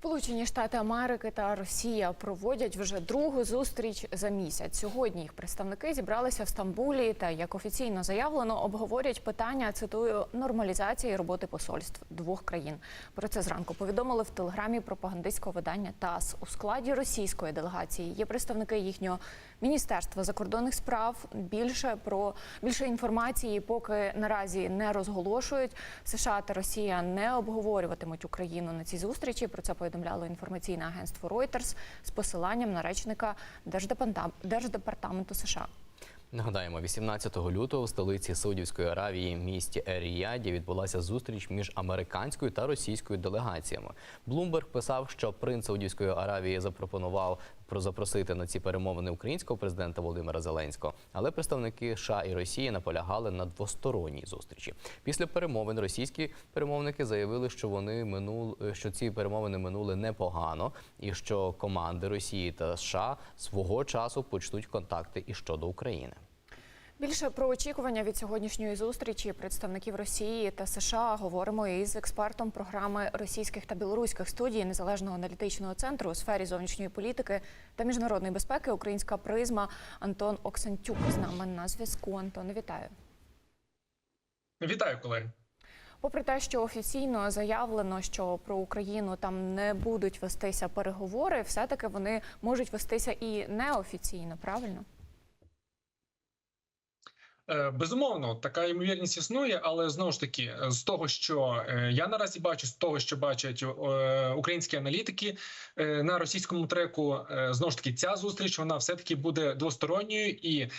Сполучені Штати Америки та Росія проводять вже другу зустріч за місяць. Сьогодні їх представники зібралися в Стамбулі та, як офіційно заявлено, обговорять питання цитую нормалізації роботи посольств двох країн. Про це зранку повідомили в телеграмі пропагандистського видання ТАСС. У складі російської делегації є представники їхнього міністерства закордонних справ. Більше про більше інформації поки наразі не розголошують. США та Росія не обговорюватимуть Україну на цій зустрічі. Про це повідомляло інформаційне агентство Reuters з посиланням на речника Держдепартам- Держдепартаменту США. Нагадаємо, 18 лютого в столиці Саудівської Аравії, місті Ер-Ріяді, відбулася зустріч між американською та російською делегаціями. Блумберг писав, що принц Саудівської Аравії запропонував про запросити на ці перемовини українського президента Володимира Зеленського, але представники США і Росії наполягали на двосторонній зустрічі. Після перемовин російські перемовники заявили, що вони минул, що ці перемовини минули непогано, і що команди Росії та США свого часу почнуть контакти і щодо України. Більше про очікування від сьогоднішньої зустрічі представників Росії та США говоримо із експертом програми російських та білоруських студій незалежного аналітичного центру у сфері зовнішньої політики та міжнародної безпеки Українська призма Антон Оксентюк з нами на зв'язку. Антон, вітаю. Вітаю, колеги. Попри те, що офіційно заявлено, що про Україну там не будуть вестися переговори, все таки вони можуть вестися і неофіційно, правильно? Е, Безумовно, така ймовірність існує, але знову ж таки, е, з того, що е, я наразі бачу, з того, що бачать українські аналітики на російському треку, знову ж таки, ця зустріч вона все таки буде двосторонньою, і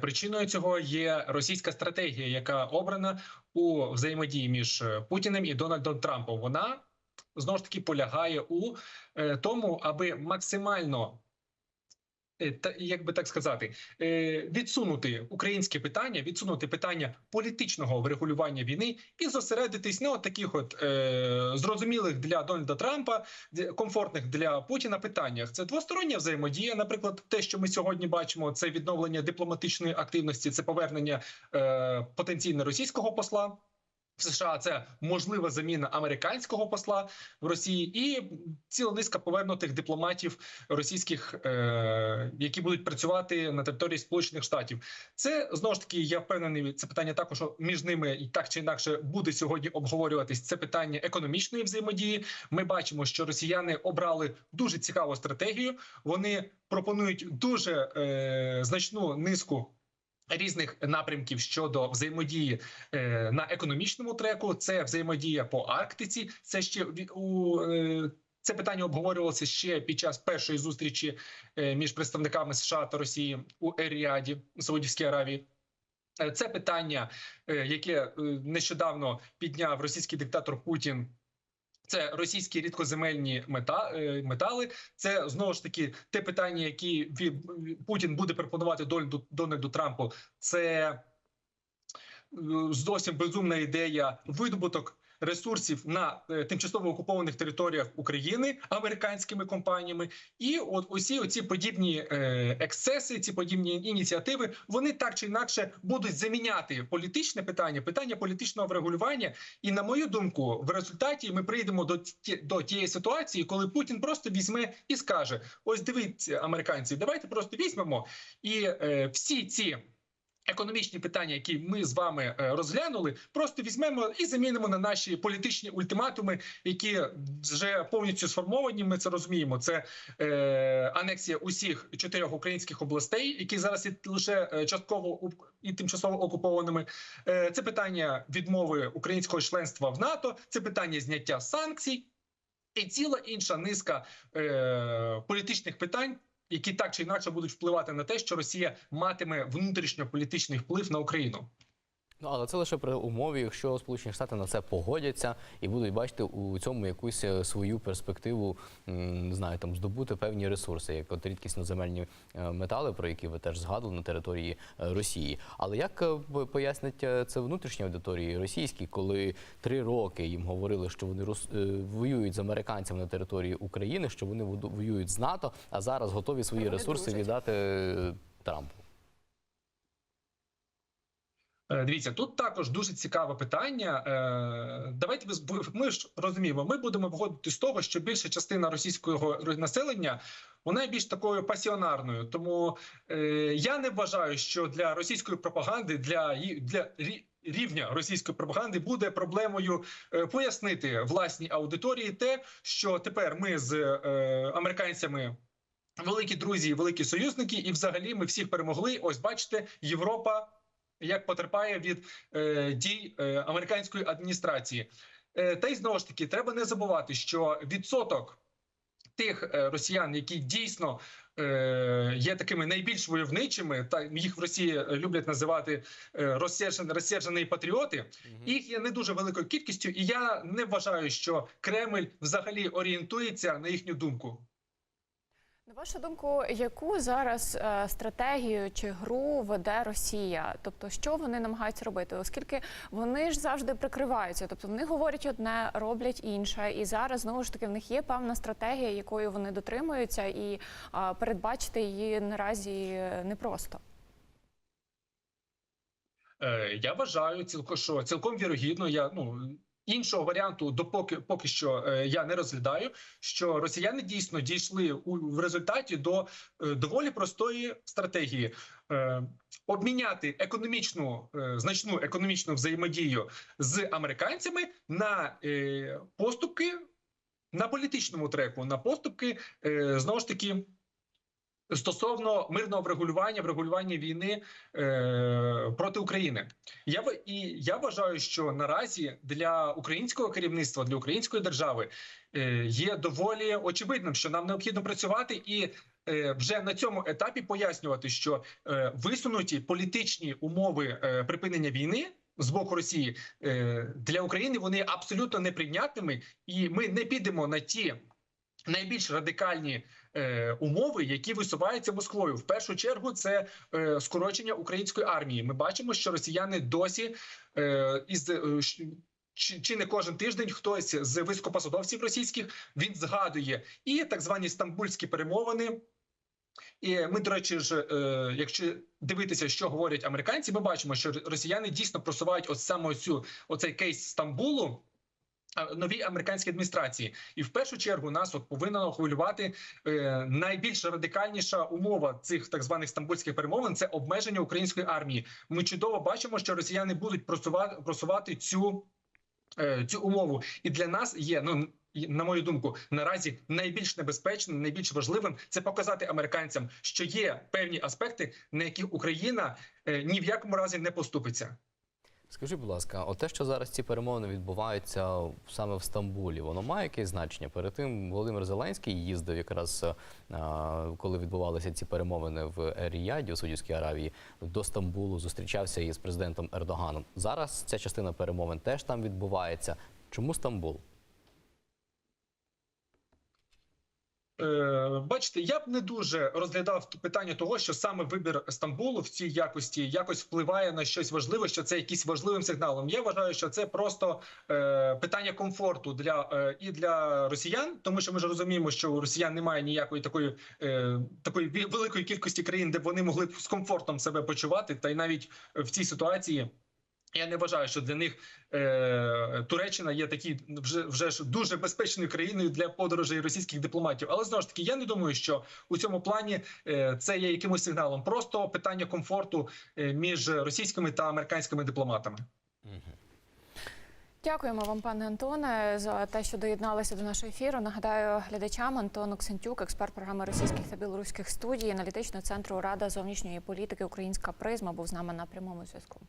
причиною цього є російська стратегія, яка обрана у взаємодії між Путіним і Дональдом Трампом. Вона знову ж таки полягає у тому, аби максимально та як би так сказати, е, відсунути українське питання, відсунути питання політичного врегулювання війни і зосередитись на таких от е, зрозумілих для Дональда Трампа, комфортних для Путіна питаннях. Це двостороння взаємодія. Наприклад, те, що ми сьогодні бачимо, це відновлення дипломатичної активності, це повернення е, потенційно російського посла. В США це можлива заміна американського посла в Росії і ціла низка повернутих дипломатів російських, е, які будуть працювати на території Сполучених Штатів. Це знову ж таки я впевнений. Це питання також між ними і так чи інакше буде сьогодні обговорюватись. Це питання економічної взаємодії. Ми бачимо, що росіяни обрали дуже цікаву стратегію. Вони пропонують дуже е, значну низку. Різних напрямків щодо взаємодії е, на економічному треку, це взаємодія по Арктиці. Це ще у е, це питання обговорювалося ще під час першої зустрічі е, між представниками США та Росії у Ер-Ріаді, Саудівській Аравії. Це питання, яке нещодавно підняв російський диктатор Путін. Це російські рідкоземельні мета, е, метали. Це знову ж таки те питання, які Путін буде пропонувати Дональду, Трампу. Це е, зовсім безумна ідея видобуток ресурсів на е, тимчасово окупованих територіях України американськими компаніями, і от усі оці подібні е, ексцеси, ці подібні ініціативи, вони так чи інакше будуть заміняти політичне питання, питання політичного врегулювання. І на мою думку, в результаті ми прийдемо до до тієї ситуації, коли Путін просто візьме і скаже: ось дивіться, американці, давайте просто візьмемо і е, всі ці. Економічні питання, які ми з вами е, розглянули, просто візьмемо і замінимо на наші політичні ультиматуми, які вже повністю сформовані. Ми це розуміємо. Це е, анексія усіх чотирьох українських областей, які зараз є лише е, частково і тимчасово окупованими. Е, це питання відмови українського членства в НАТО, це питання зняття санкцій і ціла інша низка е, політичних питань. Які так чи інакше будуть впливати на те, що Росія матиме внутрішньополітичний вплив на Україну. Ну але це лише при умові, якщо Сполучені Штати на це погодяться і будуть бачити у цьому якусь е, свою перспективу, не знаю, там здобути певні ресурси, як от рідкісноземельні е, метали, про які ви теж згадували на території е, Росії. Але як пояснить це внутрішній аудиторії російській, коли три роки їм говорили, що вони воюють з американцями на території України, що вони воюють з НАТО, а зараз готові свої ресурси віддати Трампу? Е, Дивіться, тут також дуже цікаве питання. Е, Давайте ми ж розуміємо, ми будемо виходити з того, що більша частина російського населення вона більш такою пасіонарною. Тому е, я не вважаю, що для російської пропаганди, для для рівня російської пропаганди буде проблемою пояснити власній аудиторії те, що тепер ми з американцями. Великі друзі, великі союзники, і взагалі ми всіх перемогли. Ось бачите, Європа як потерпає від е, дій е, американської адміністрації. Е, та й знову ж таки, треба не забувати, що відсоток тих е, росіян, які дійсно е, є такими найбільш войовничими, та їх в Росії люблять називати е, розсержені, патріоти. Їх є не дуже великою кількістю, і я не вважаю, що Кремль взагалі орієнтується на їхню думку. На вашу думку, яку зараз е, стратегію чи гру веде Росія? Тобто, що вони намагаються робити? Оскільки вони ж завжди прикриваються, тобто вони говорять одне, роблять інше, і зараз знову ж таки в них є певна стратегія, якою вони дотримуються, і е, передбачити її наразі непросто. Е, Я вважаю, цілко що цілком вірогідно. Я ну іншого варіанту, допоки поки що е, я не розглядаю, що росіяни дійсно дійшли у в результаті до е, доволі простої стратегії. Е, Обміняти економічну е, значну економічну взаємодію з американцями на е, поступки на політичному треку, на поступки е, знову ж таки стосовно мирного врегулювання, врегулювання війни е, проти України. Я і я вважаю, що наразі для українського керівництва, для української держави е, є доволі очевидним, що нам необхідно працювати і. е, Вже на цьому етапі пояснювати, що е, висунуті політичні умови е, припинення війни з боку Росії для України вони абсолютно неприйнятними, і ми не підемо на ті найбільш радикальні е, умови, які висуваються Москвою. В першу чергу це е, скорочення української армії. Ми бачимо, що росіяни досі е, із е, чи, чи не кожен тиждень хтось з високопосадовців російських він згадує і так звані стамбульські перемовини. І ми, до речі, ж, е, якщо дивитися, що говорять американці, ми бачимо, що росіяни дійсно просувають от саме цю оцей кейс Стамбулу. Новій американській адміністрації, і в першу чергу нас от повинна хвилювати е, найбільш радикальніша умова цих так званих стамбульських перемовин це обмеження української армії. Ми чудово бачимо, що росіяни будуть просувати, просувати цю, е, цю умову, і для нас є ну. На мою думку, наразі найбільш небезпечним, найбільш важливим це показати американцям, що є певні аспекти, на які Україна е, ні в якому разі не поступиться. Скажіть, будь ласка, от те, що зараз ці перемовини відбуваються саме в Стамбулі, воно має якесь значення? Перед тим Володимир Зеленський їздив якраз е, коли відбувалися ці перемовини в Ер-Ріяді у Саудівській Аравії до Стамбулу, зустрічався із президентом Ердоганом. Зараз ця частина перемовин теж там відбувається. Чому Стамбул? Е, Бачите, я б не дуже розглядав питання того, що саме вибір Стамбулу в цій якості якось впливає на щось важливе, що це якийсь важливим сигналом. Я вважаю, що це просто е, питання комфорту для е, і для росіян, тому що ми ж розуміємо, що у росіян немає ніякої такої е, такої великої кількості країн, де вони могли б з комфортом себе почувати, та й навіть в цій ситуації. Я не вважаю, що для них е, Туреччина є такі вже вже ж дуже безпечною країною для подорожей російських дипломатів. Але знову ж таки, я не думаю, що у цьому плані е, це є якимось сигналом. Просто питання комфорту е, між російськими та американськими дипломатами. Дякуємо вам, пане Антоне, за те, що доєдналися до нашого ефіру. Нагадаю глядачам Антон Оксентюк, експерт програми російських та білоруських студій, аналітичного центру Рада зовнішньої політики Українська призма, був з нами на прямому зв'язку.